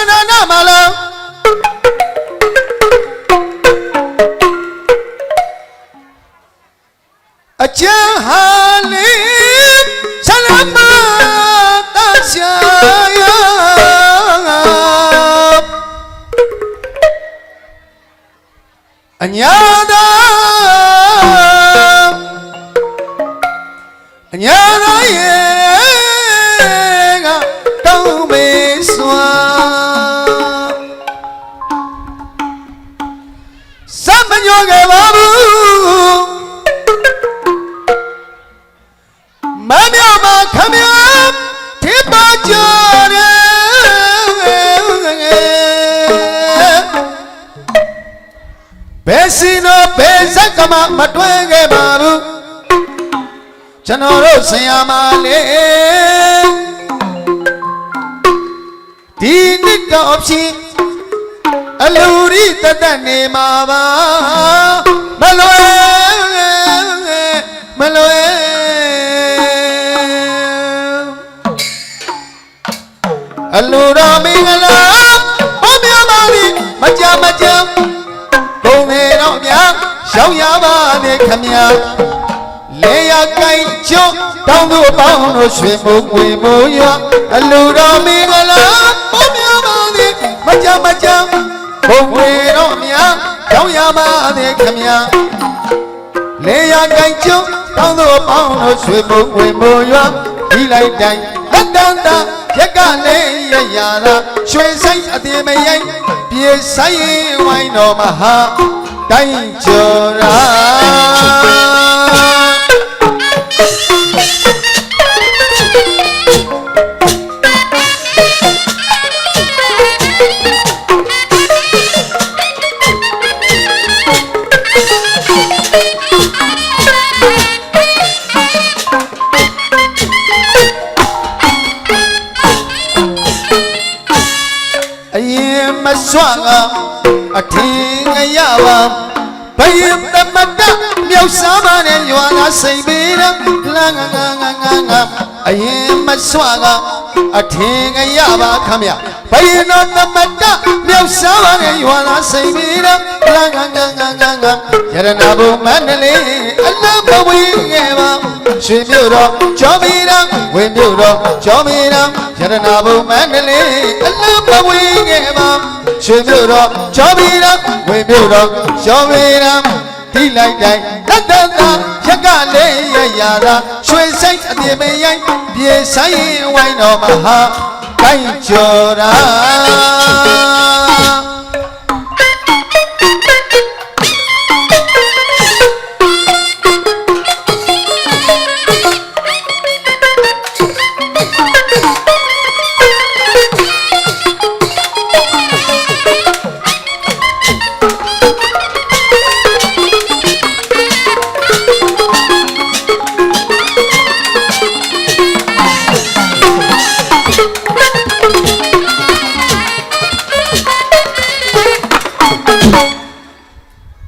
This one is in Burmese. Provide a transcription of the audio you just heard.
န္ဒနာမလောအကျဉ်ဟာလေးဆလမတရှာယအညာသာအညာသာရဲ့ စမညောခဲ့ပါဘူးမမြောက်မှာခမရထိပါကြတယ်ဘယ်စီနောဘယ်ဇက်ကမှမတွဲခဲ့ပါဘူးကျွန်တော်တို့ဆရာမလေးဒီနှစ်တော့ဖြစ် အလူရီတသက်နေမှာပါမလွယ်မလွယ်အလူတော်မင်္ဂလာဘောမြပါပြီမကြမကြဘုံနေတော့များရောက်ရပါနဲ့ခမညာလေရကိုင်ကျွတ်တောင်းသူပေါင်းတို့ရွှေမုံငွေမိုးရအလူတော်မင်္ဂလာဘောမြပါပြီမကြမကြဘုံငွေတော့ များရောက်ရပါနဲ့ခမညာလေယာကိုင်ကျွန်းတောင်းသောပေါင်းတို့ဆွေမုံဝင်မိုးရွာဒီလိုက်တိုင်းလက်တန်တာရက်ကလေးရရတာရွှေဆိုင်အသေးမရိုင်းပြေဆိုင်ရင်ဝိုင်းတော်မဟာတိုင်းကျော်ရာ မစွကအထင်ငရပါဘယင်သမတမြောက်စားပါနဲ့ရွာကစိတ်ပေးတော့လာငငငငငအရင်မစွကအထင်ငရပါခမဘယင်တော်သမတမြောက်စားပါနဲ့ရွာကစိတ်ပေးတော့လာငငငငငရတနာဘုံမန္တလေးအလမဝေးခဲ့ပါရွှေမြို့တော်ကျော်မီတော်ဝင်းမြို့တော်ကျော်မီတော် ရတနာဘုံမန္တလေးအလမဝေးခဲ့ပါရွှေမြို့တော်ကျော်မီတော်ဝင်းမြို့တော်ကျော်မီတော်ဒီလိုက်တိုင်းလက်တသာရက်ကလေးရရတာရွှေစိတ်အပြေမရိုင်းပြေဆိုင်ဝိုင်းတော်မဟာကိုင်းကျော်တာ